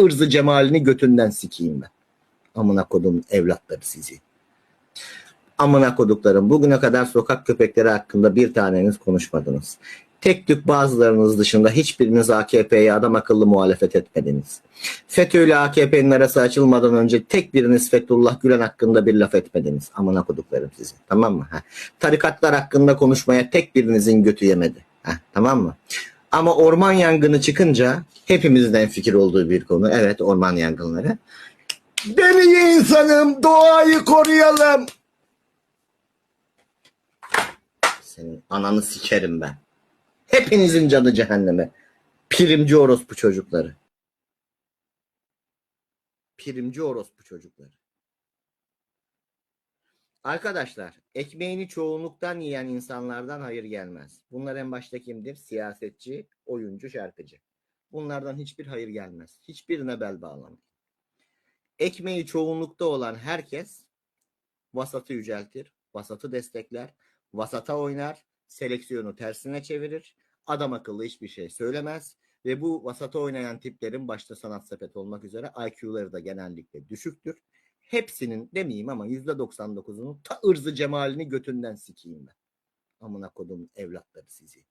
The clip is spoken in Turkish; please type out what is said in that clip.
ırzı cemalini götünden sikeyim ben. Amına kodum evlatları sizi. Amına koduklarım bugüne kadar sokak köpekleri hakkında bir taneniz konuşmadınız. Tek tük bazılarınız dışında hiçbiriniz AKP'ye adam akıllı muhalefet etmediniz. FETÖ ile AKP'nin arası açılmadan önce tek biriniz Fethullah Gülen hakkında bir laf etmediniz. Amına koduklarım sizi. Tamam mı? Ha. Tarikatlar hakkında konuşmaya tek birinizin götü yemedi. Ha. Tamam mı? Ama orman yangını çıkınca hepimizin en fikir olduğu bir konu. Evet orman yangınları. Ben iyi insanım. Doğayı koruyalım. Senin ananı sikerim ben. Hepinizin canı cehenneme. Primci orospu çocukları. Primci orospu çocukları. Arkadaşlar, ekmeğini çoğunluktan yiyen insanlardan hayır gelmez. Bunlar en başta kimdir? Siyasetçi, oyuncu, şarkıcı. Bunlardan hiçbir hayır gelmez. Hiçbirine bel bağlamayın. Ekmeği çoğunlukta olan herkes vasatı yüceltir, vasatı destekler, vasata oynar, seleksiyonu tersine çevirir, adam akıllı hiçbir şey söylemez ve bu vasata oynayan tiplerin başta sanat sepet olmak üzere IQ'ları da genellikle düşüktür. Hepsinin demeyeyim ama %99'unun ta ırzı cemalini götünden sikeyim ben. Amına kodum evlatları sizi.